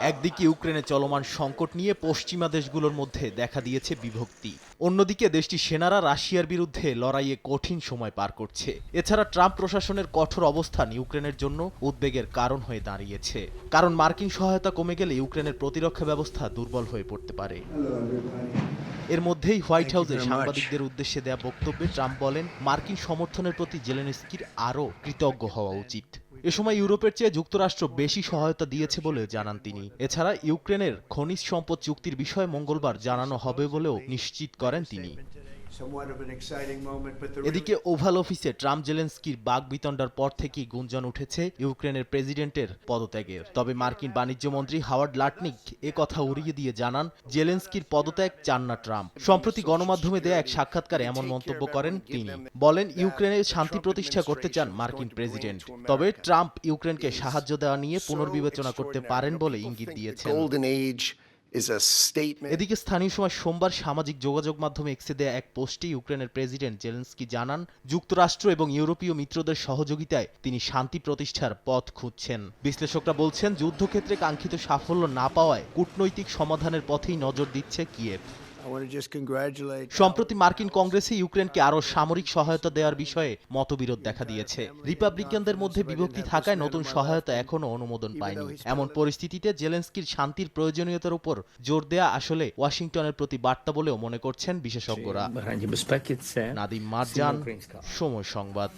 একদিকে ইউক্রেনে চলমান সংকট নিয়ে পশ্চিমা দেশগুলোর মধ্যে দেখা দিয়েছে বিভক্তি। অন্যদিকে দেশটির সেনারা রাশিয়ার বিরুদ্ধে লড়াইয়ে কঠিন সময় পার করছে। এছাড়া ট্রাম্প প্রশাসনের কঠোর অবস্থান ইউক্রেনের জন্য উদ্বেগের কারণ হয়ে দাঁড়িয়েছে। কারণ মার্কিন সহায়তা কমে গেলে ইউক্রেনের প্রতিরক্ষা ব্যবস্থা দুর্বল হয়ে পড়তে পারে। এর মধ্যেই হোয়াইট হাউসে সাংবাদিকদের উদ্দেশ্যে দেয়া বক্তব্যে ট্রাম্প বলেন মার্কিন সমর্থনের প্রতি জেলেনস্কির আরও কৃতজ্ঞ হওয়া উচিত। এ সময় ইউরোপের চেয়ে যুক্তরাষ্ট্র বেশি সহায়তা দিয়েছে বলে জানান তিনি। এছাড়া ইউক্রেনের খনিজ সম্পদ চুক্তির বিষয়ে মঙ্গলবার জানানো হবে বলেও নিশ্চিত করেন তিনি। এদিকে ওভাল অফিসে ট্রাম্প জেলেন্সকির বাগ বিতণ্ডার পর থেকেই গুঞ্জন উঠেছে ইউক্রেনের প্রেসিডেন্টের পদত্যাগের। তবে মার্কিন বাণিজ্য মন্ত্রী হাওয়ার্ড লাটনিক এ কথা উড়িয়ে দিয়ে জানান জেলেন্সকির পদত্যাগ চান না ট্রাম্প। সম্প্রতি গণমাধ্যমে দেয়া এক সাক্ষাৎকারে এমন মন্তব্য করেন তিনি। বলেন ইউক্রেনে শান্তি প্রতিষ্ঠা করতে চান মার্কিন প্রেসিডেন্ট। তবে ট্রাম্প ইউক্রেনকে সাহায্য দেওয়া নিয়ে পুনর্বিবেচনা করতে পারেন বলে ইঙ্গিত দিয়েছেন। এদিকে স্থানীয় সময় সোমবার সামাজিক যোগাযোগ মাধ্যমে এক্সে দেয়া এক পোস্টে ইউক্রেনের প্রেসিডেন্ট জেলেন্সকি জানান, যুক্তরাষ্ট্র এবং ইউরোপীয় মিত্রদের সহযোগিতায় তিনি শান্তি প্রতিষ্ঠার পথ খুঁজছেন। বিশ্লেষকরা বলছেন, যুদ্ধক্ষেত্রে কাঙ্ক্ষিত সাফল্য না পাওয়ায় কূটনৈতিক সমাধানের পথেই নজর দিচ্ছে কিয়েভ। সম্প্রতি মার্কিন কংগ্রেসে ইউক্রেনকে আরও সামরিক সহায়তা দেওয়ার বিষয়ে মতবিরোধ দেখা দিয়েছে। রিপাবলিকানদের মধ্যে বিভক্তি থাকায় নতুন সহায়তা এখনও অনুমোদন পায়নি। এমন পরিস্থিতিতে জেলেন্সকির শান্তির প্রয়োজনীয়তার উপর জোর দেয়া আসলে ওয়াশিংটনের প্রতি বার্তা বলেও মনে করছেন বিশেষজ্ঞরা। নাদিম মারজান সময় সংবাদ।